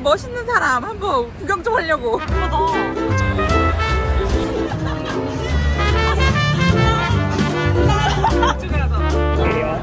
멋있는 사람 한번 구경 좀 하려고. 얘가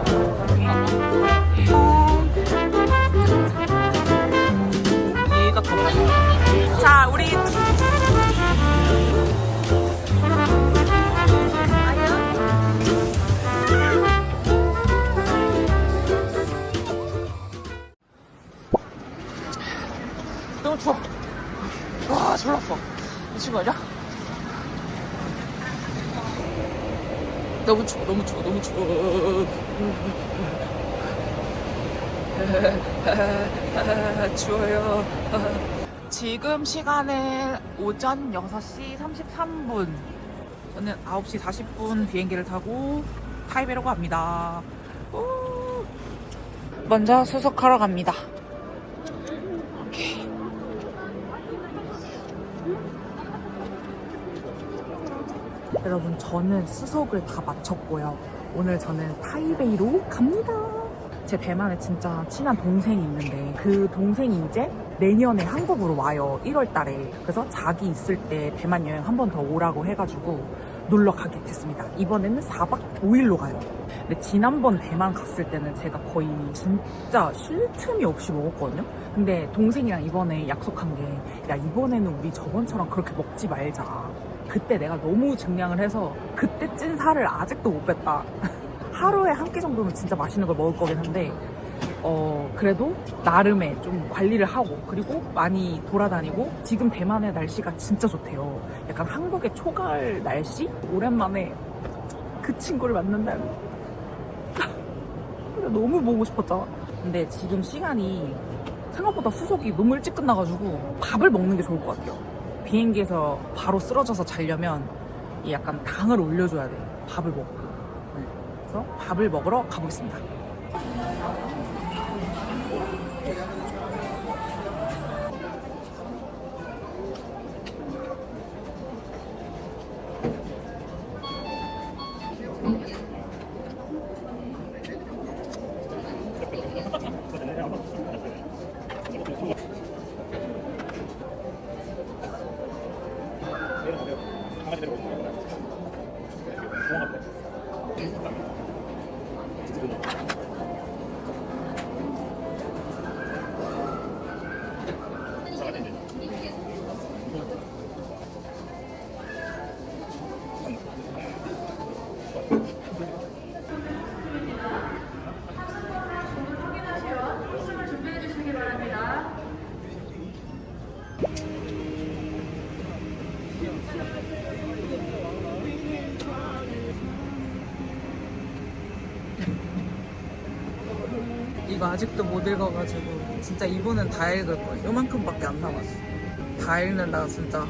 졸라 추워. 미친 거 아니야? 너무 추워, 너무 추워, 너무 추워. 추워요. 지금 시간은 오전 6시 33분. 저는 9시 40분 비행기를 타고 타이베이로 갑니다. 우. 먼저 수속하러 갑니다. 오케이. 여러분 저는 수속을 다 마쳤고요. 오늘 저는 타이베이로 갑니다. 제 대만에 진짜 친한 동생이 있는데 그 동생이 이제 내년에 한국으로 와요. 1월 달에. 그래서 자기 있을 때 대만 여행 한 번 더 오라고 해가지고 놀러 가게 됐습니다. 이번에는 4박 5일로 가요. 근데 지난번 대만 갔을 때는 제가 거의 진짜 쉴 틈이 없이 먹었거든요. 근데 동생이랑 이번에 약속한 게 야 이번에는 우리 저번처럼 그렇게 먹지 말자. 그때 내가 너무 증량을 해서 그때 찐 살을 아직도 못 뺐다. 하루에 한 끼 정도는 진짜 맛있는 걸 먹을 거긴 한데 어 그래도 나름의 좀 관리를 하고 그리고 많이 돌아다니고 지금 대만의 날씨가 진짜 좋대요. 약간 한국의 초가을 날씨? 오랜만에 그 친구를 만난다는 너무 보고 싶었잖아. 근데 지금 시간이 생각보다 수속이 너무 일찍 끝나가지고 밥을 먹는 게 좋을 것 같아요. 비행기에서 바로 쓰러져서 자려면 이 약간 당을 올려줘야 돼. 밥을 먹고. 네. 그래서 밥을 먹으러 가보겠습니다. 아직도 못 읽어가지고 진짜 이분은 다 읽을 거예요. 요만큼밖에 안 남았어. 다 읽는다 진짜.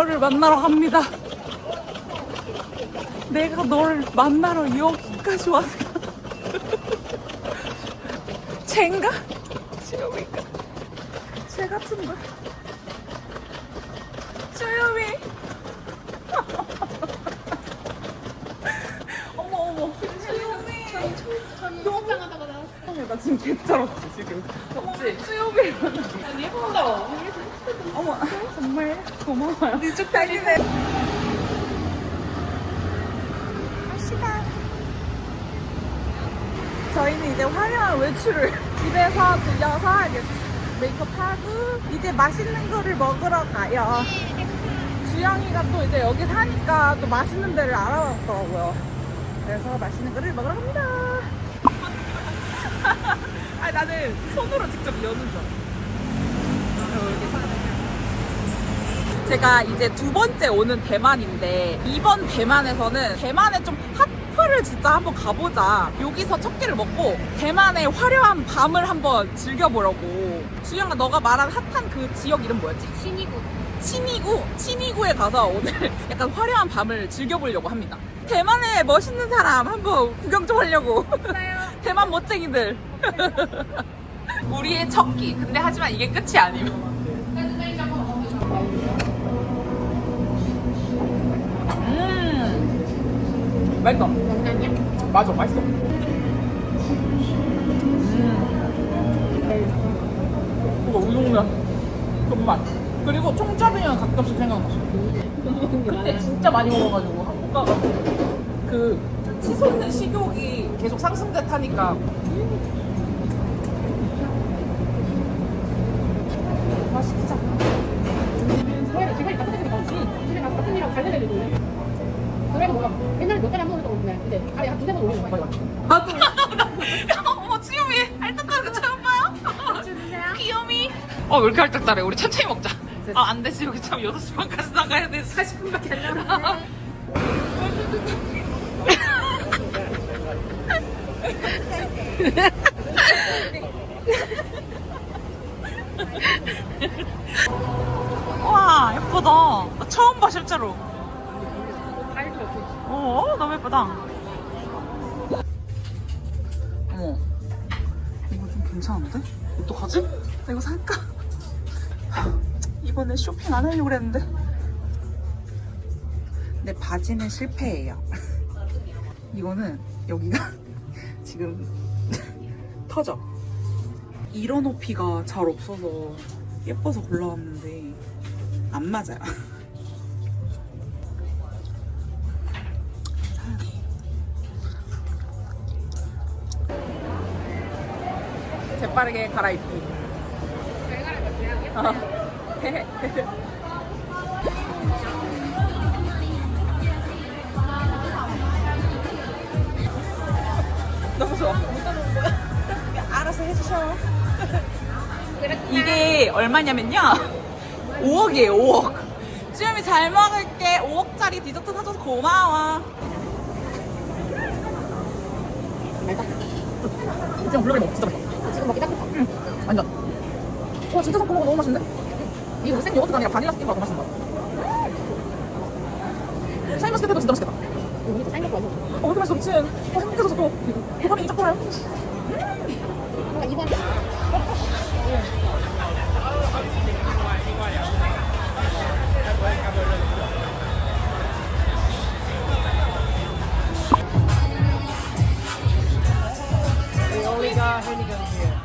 그녀를 만나러 갑니다. 내가 널 만나러 여기까지 왔어. 쟤인가? 쟤인가? 쟤 같은데. 쟤여미. 어머 어머. 쟤여미. 너무 짱하다가 나왔어. 나 지금 개쩔었지 지금. 없지? 쟤여미. 예쁜다. 어머 정말 고마워요. 니쪽 다니네. 갑시다. 저희는 이제 화려한 외출을 집에서 들려서 이제 메이크업 하고 이제 맛있는 거를 먹으러 가요. 주영이가 또 이제 여기 사니까 또 맛있는 데를 알아봤더라고요. 그래서 맛있는 거를 먹으러 갑니다. 아 나는 손으로 직접 여는 줄 알아. 여기 사는 제가 이제 두 번째 오는 대만인데 이번 대만에서는 대만에 좀 핫플을 진짜 한번 가보자. 여기서 첫 끼를 먹고 대만의 화려한 밤을 한번 즐겨보려고. 주영아 너가 말한 핫한 그 지역 이름 뭐였지? 신이구. 친이구, 친이구에 가서 오늘 약간 화려한 밤을 즐겨보려고 합니다. 대만의 멋있는 사람 한번 구경 좀 하려고. 대만 멋쟁이들. 우리의 첫 끼. 근데 하지만 이게 끝이 아니면. 음, 장난이야? 맞아, 맛있어. 음. 이거 우동면 정말. 그리고 총짜장면 가끔씩 생각났어. 그때 진짜 많이 먹어가지고 한국 가가지고 그 치솟는 식욕이 계속 상승돼 타니까 맛있자. 그래도 제가 이따 끝내니까 집에 가서 같은 일하고 잘 내려야 되거든. 그래도 뭐가 옛날에 몇 달에 한번 했던 건데 이제 하루에 한 두세 번 올리는 거야. 나도. 어머 치유미 알뜰하게 처음 봐요. 귀요미. 어왜 이렇게 알뜰하래? 우리 천천히 먹자. 아 안 되지 여기 참 6시 반까지 나가야 돼. 40분밖에 안 남았어. 와 예쁘다. 나 처음 봐 실제로. 없고. 어 너무 예쁘다. 어머 이거 좀 괜찮은데? 어떡하지? 나 이거 살까? 이번에 쇼핑 안 하려고 그랬는데. 내 바지는 실패예요. 이거는 여기가 지금 터져. 이런 높이가 잘 없어서 예뻐서 골라왔는데 안 맞아요. 빠르게 갈아입기. 어. 너무 좋아. 알아서 해주셔. 이게 얼마냐면요. 5억이에요, 5억. 주영이 잘 먹을게. 5억짜리 디저트 사줘서 고마워. 블루베리 먹 진짜 맛있어. 지금 먹기 딱 좋다. 완전. 와 진짜 섞어 먹어 너무 맛있는데? 이거 무슨 요거트가 아니라 바닐라 스틱과 더 맛있는 거야. 샤인 머스켓도 진짜 맛있겠다. 우리 또 사인 것도 아니고. 어, 왜 이렇게 맛있어 미친. 어, 행복해져서 또 도파민이 쫙 돌아요. 뭔가 이번 여자가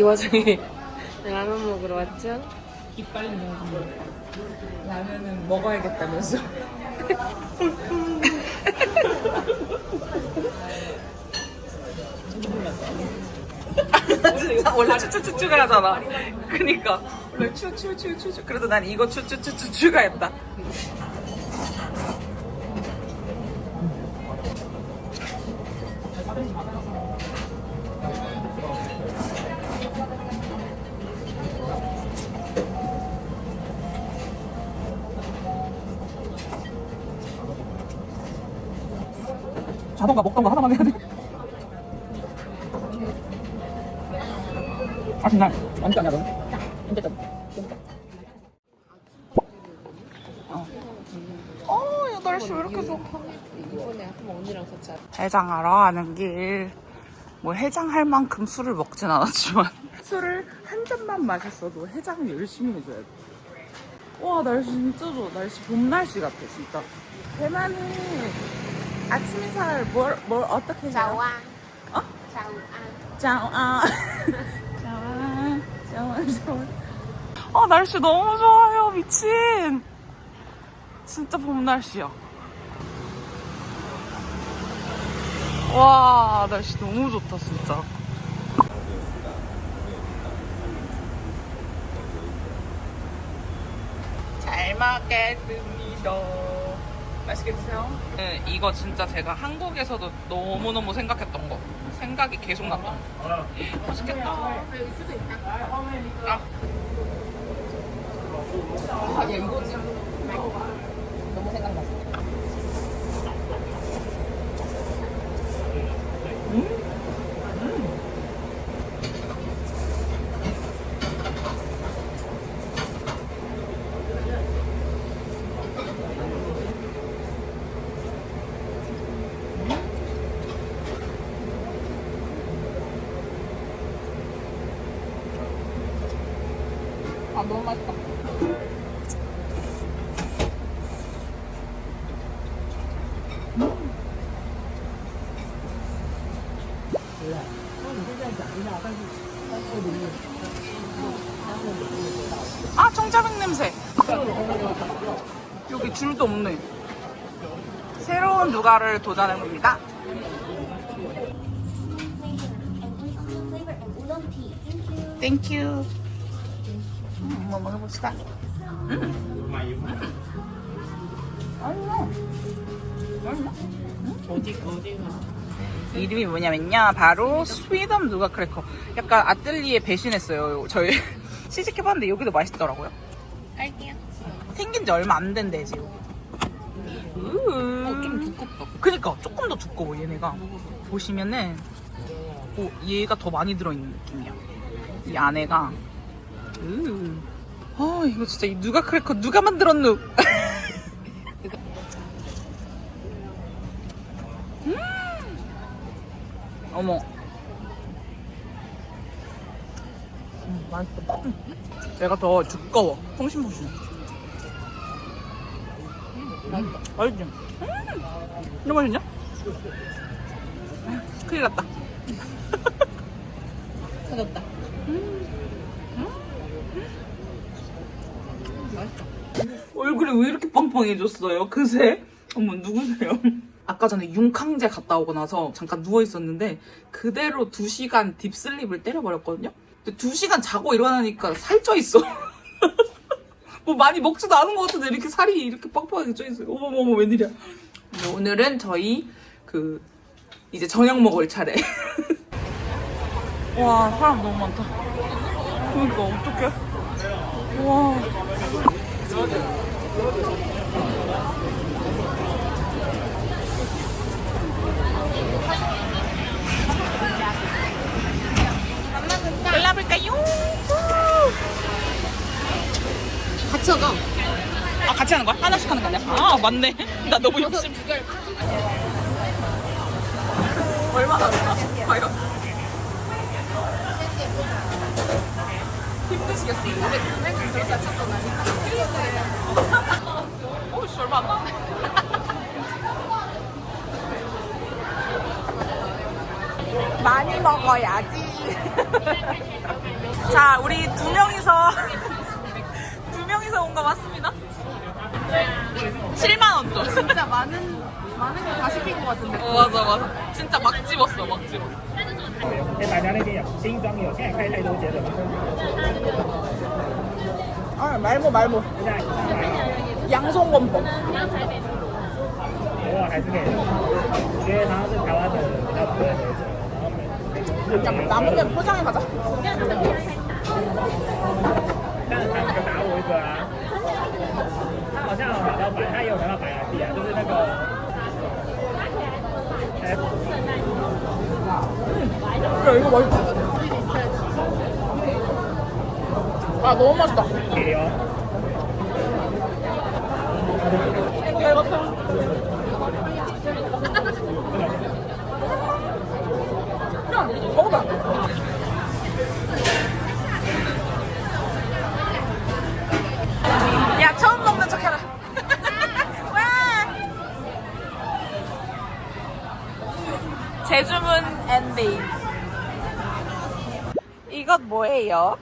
이 와중에 라면 먹으러 왔죠? 이빨 먹어. 라면은 먹어야겠다면서. 원래 추추추추가 하잖아. 그니까. 원래 추추추추추. 그래도 난 이거 추추추추추가 했다. 자동가 먹던가 하나만 해야 돼. 해장하러 가는 길. 뭐 해장할 만큼 술을 먹진 않았지만 술을 한 잔만 마셨어도 해장을 열심히 해줘야 돼. 와 날씨 진짜 좋아. 날씨 봄 날씨 같아 진짜. 대만은 아침 인사를 뭘, 뭘 어떻게 해요? 자와. 어? 자와. 짜아 짜아 짜아 짜아 아 날씨 너무 좋아요 미친 진짜 봄 날씨야 와 날씨 너무 좋다 진짜 잘 먹겠습니다 맛있게 드세요 네, 이거 진짜 제가 한국에서도 너무너무 생각했던 거 생각이 계속 났던 거 맛있겠다. 아. 아, 야, 이거지. 너무 생각났어. 아, 너무 맛있다. 아, 청자백 냄새. 여기 줄도 없네. 새로운 누가를 도전해 봅니다. 땡큐. 음, 한번 먹어봅시다. 어디 어디가? 이름이 뭐냐면요. 바로 스위덤 누가 크래커. 약간 아뜰리에 배신했어요. 저희 시식해 봤는데 여기도 맛있더라고요. 딸기야. 생긴 지 얼마 안 된대 지금. 어, 좀 두껍다. 그니까 조금 더 두꺼워 얘네가. 보시면은 오, 얘가 더 많이 들어있는 느낌이야. 이 안에가. 으. 아 이거 진짜 이 누가 크래커 누가 만들었누? 음. 어머. 음, 맛있다. 얘가 더 두꺼워. 퐁신퐁신. 맛있다. 맛있지? 음, 너무 맛있냐? 큰일 났다. 터졌다. 맛 얼굴이 왜 이렇게 빵빵해졌어요? 그새? 어머, 누구세요? 아까 전에 융캉제 갔다 오고 나서 잠깐 누워 있었는데 그대로 2시간 딥슬립을 때려버렸거든요? 근데 2시간 자고 일어나니까 살쪄 있어. 뭐 많이 먹지도 않은 것 같은데 이렇게 살이 이렇게 빵빵하게 쪄 있어요. 어머머머, 웬일이야. 네, 오늘은 저희 그 이제 저녁 먹을 차례. 와, 사람 너무 많다. 그러니까 어떡해. 와. 골라볼까요? 같이 하자. 아 같이 하는 거야? 하나씩 하는 거 아니야? 아 맞네. 나 너무 욕심. 얼마나 하나? 과연? 힘드시겠어요? 오씨 얼마 안 나네. 많이 먹어야지. 자, 우리 두 명이서 두 명이서 온 거 맞습니다. 7만 원 돈. 진짜 많은 많은 걸 다 시킨 것 같은데. 어, 맞아 맞아. 진짜 막 집었어, 막 집었어. 哎，大家那边有新装有，现在开太多节了吧？ 아, 말모 말모. 现在上来了， 양송건법. 偶尔还是可以的。我觉得好像是台湾的比较多人为主，然后美日本 남으면 포장해 가자. 但是他们就打我一个啊，他好像有拿到白，他也有拿到白牙币啊，就是那个 F 그래 이거 맛있다 아 너무 맛있다 뭐예요?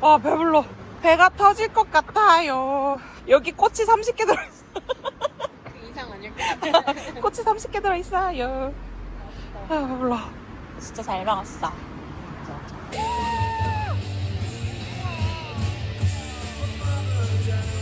와 배불러. 배가 터질 것 같아요. 여기 꼬치 30개 들어있어. 이상 아닐까? 꼬치 30개 들어있어요. 아 배불러. 진짜 잘 먹었어. 아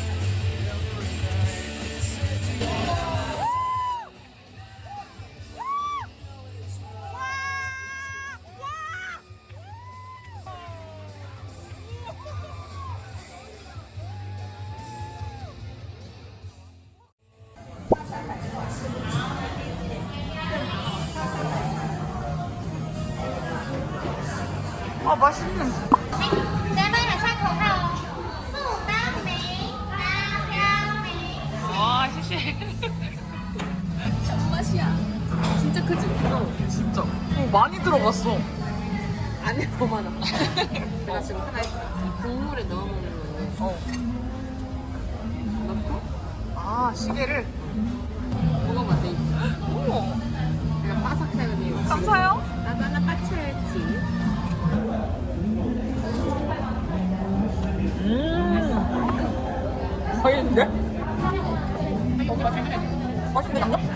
맛이야. 진짜 크지? 진짜. 어, 많이 들어갔어. 안에 더 많아. 내가 지금 하나 했어. 국물에 넣어 먹는 건데. 어. 넣고 아 시계를. 먹어봐 돼 있어. 오. 내가 바삭해요. 감사해요. 나도 하나 빠쳐야지. 음. 맛있는데? 맛있는데 양념?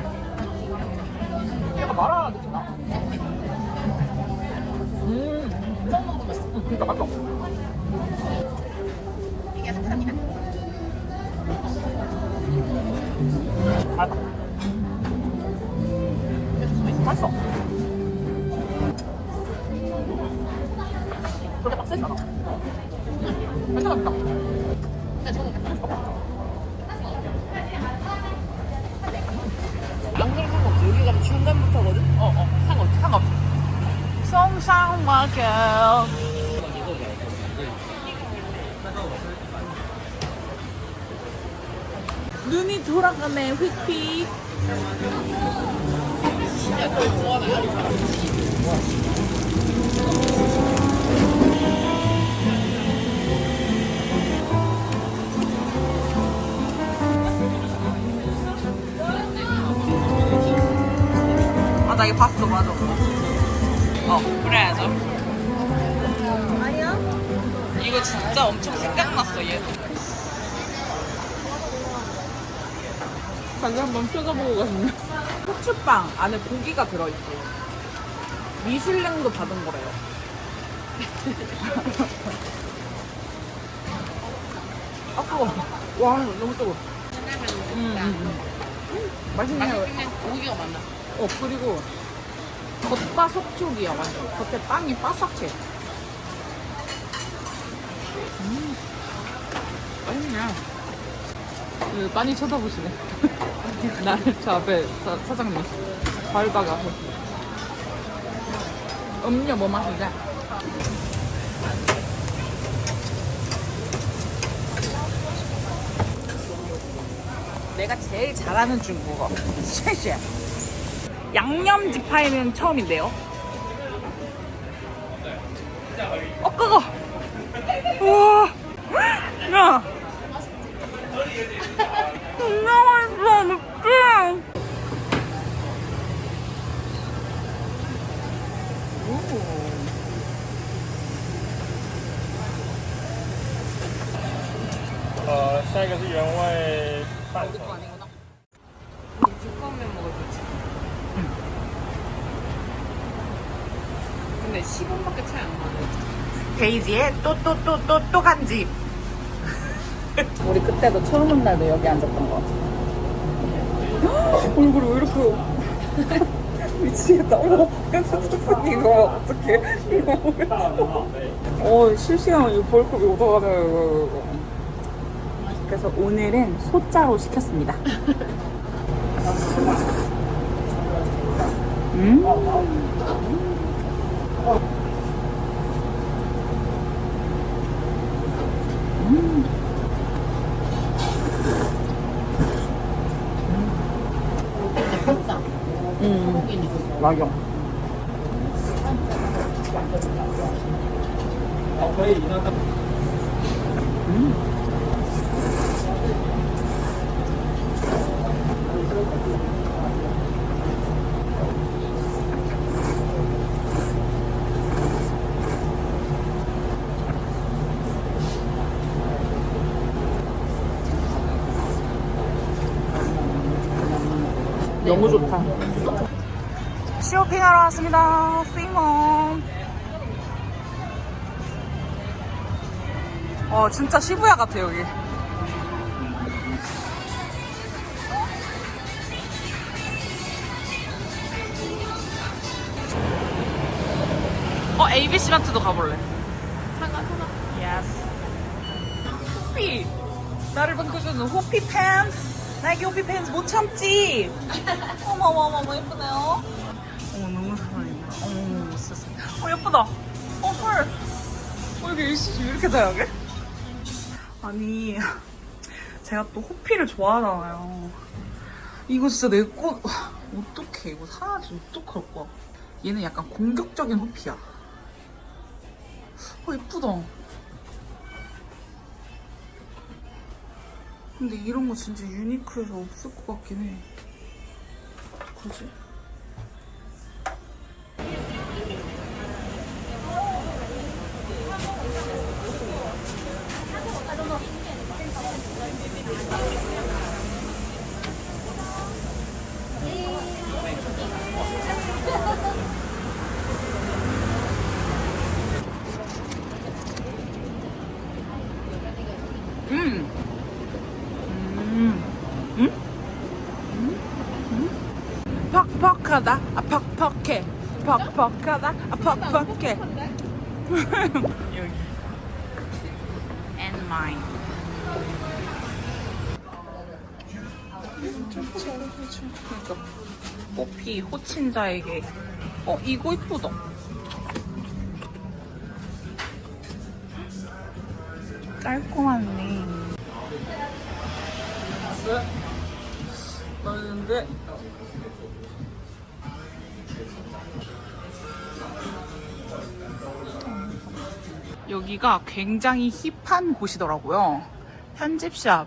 먹는 맛있어. 이게 사탕이다. 맛있다. 맛있어. 그렇게 빡세지 않아. 괜찮아, 맛있다. 나 저거 같아. 양념 상관없어. 여기 가면 중간부터거든? 어, 어. 상관없어. 상관없어. 송상마켓. 눈이 돌아가네, 휙휙. 아, 나 이거 봤어, 맞아. 어, 그래야죠. 아니야? 이거 진짜 엄청 생각났어, 얘. 가게 한번 뜯어보고 갔네. 후추빵 안에 고기가 들어있대. 미슐랭도 받은 거래요. 아, 뜨거 와, 너무 뜨거 음, 음, 음. 맛있네요. 고기가 많아. 어, 그리고 겉바 속촉이야, 완전. 겉에 빵이 바삭해. 음, 맛있네. 그, 많이 쳐다보시네. 나를 저 앞에 사, 사장님. 과일가게 앞에. 음료 뭐 마시자? 내가 제일 잘하는 중국어. 쉐쉐. 양념 지파이는 처음인데요. 어, 그거! 우와! 야! 진짜 맛있어, 느낌!呃，下一个是原味蛋炒。 아니구나. 두꺼우면 먹을 거지. 근데 10원밖에 차이 안 나네. 데이지의 또 또 또 또 또 간집. 우리 그때도 처음 온 날도 여기 앉았던 거 같아. 얼굴이 왜 이렇게 미치겠다. 어머, 괜찮았어. 이거 어떡해. 이거 어, 실시간 이 벌크비. 이거, 이거. 그래서 오늘은 소자로 시켰습니다. 음. 한국산. 한국인 있어. 라경. 너무 좋다. 쇼핑하러 왔습니다. 시몬. 어, 진짜 시부야 같아, 여기. 어, ABC 마트도 가볼래. 사과, 사과. 예스. 호피. 나를 반겨주는 호피 팬츠. 나에게 호피 팬츠 못 참지. 어머, 어머, 어머, 예쁘네요. 예쁘다. 어, 헐. 어, 여기 일시지 왜 이렇게 다양해? 아니, 제가 또 호피를 좋아하잖아요. 이거 진짜 내 꽃, 어떡해. 이거 사야지. 어떡할 거야. 얘는 약간 공격적인 호피야. 어, 예쁘다. 근데 이런 거 진짜 유니크해서 없을 것 같긴 해. 뭐지? 음. 음. 음? 퍽퍽하다. 아, 퍽퍽해. 퍽퍽해. 여기. And mine. 그러니까 뽀피 호친 자에게 어 이거 이쁘다. 깔끔하네. 맛있는데 여기가 굉장히 힙한 곳이더라고요. 편집샵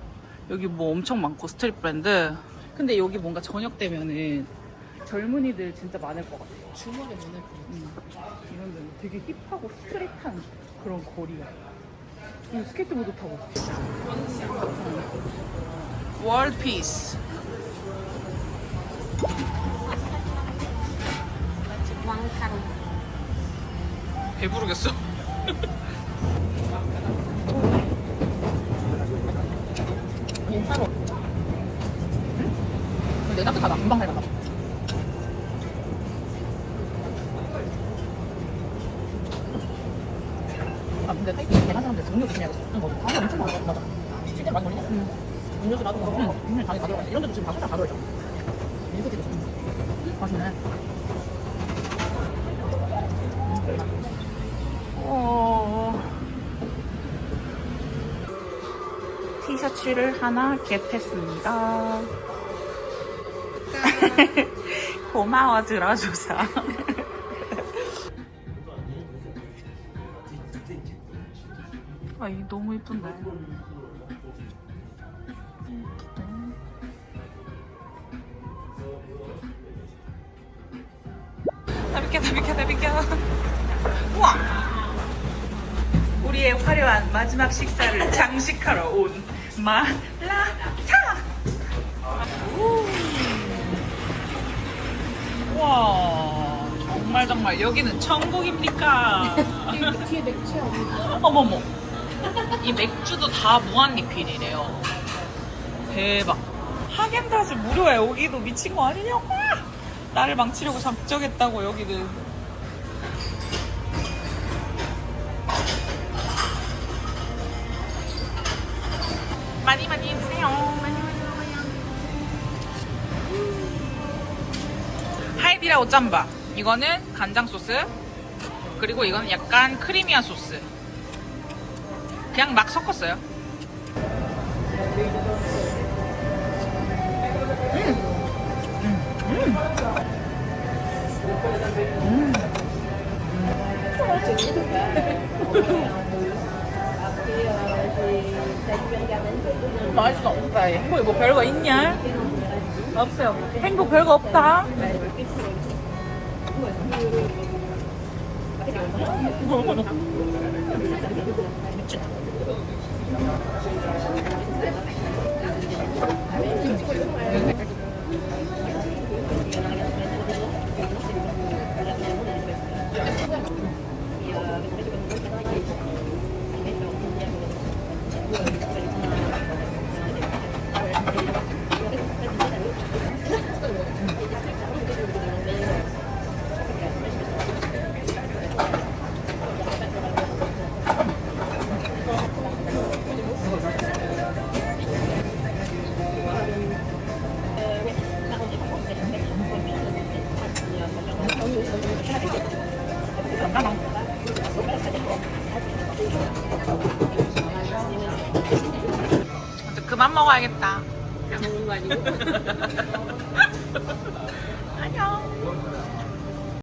여기 뭐 엄청 많고 스트릿 브랜드. 근데 여기 뭔가 저녁 되면은 젊은이들 진짜 많을 것 같아요. 주말에 눈을 음, 이런 데는 되게 힙하고 스트릿한 그런 거리야. 그리고 스케이트보드 타고. 월피스. 왕카로. 배부르겠어. 괜찮아. 근데 따뜻하다. 금방 닮았다. 아 근데 타이피 대만 사람들 음료 조심해야겠어. 거 당이 엄청 많아. 맞아. 실제로 많이 걸리냐? 응. 음료수 나도 먹고 음료 당이 다 들어가. 이런 데도 지금 다 숫자 다 들어있어. 민소티도 지금. 맛있네. 어... 티셔츠를 하나 겟했습니다. 고마워 들어줘서. 아, 이 너무 비켜. 우와! 우리의 화려한 마지막 식사를 장식하러 온 마라탕! 우. 와 정말 정말 여기는 천국입니까? 뒤에 맥주야. 어머머 이 맥주도 다 무한 리필이래요 대박 하겐다즈 무료야 여기도 미친 거 아니냐고 나를 망치려고 작정했다고 여기는 많이 많이 드세요 많이 많이 먹어요 하이디라 오 짬바 이거는 간장 소스 그리고 이건 약간 크리미한 소스. 그냥 막 섞었어요. 맛있어. 행복이 뭐 별거 있냐? 없어요. 행복 별거 없다. 먹어야겠다. 다 먹는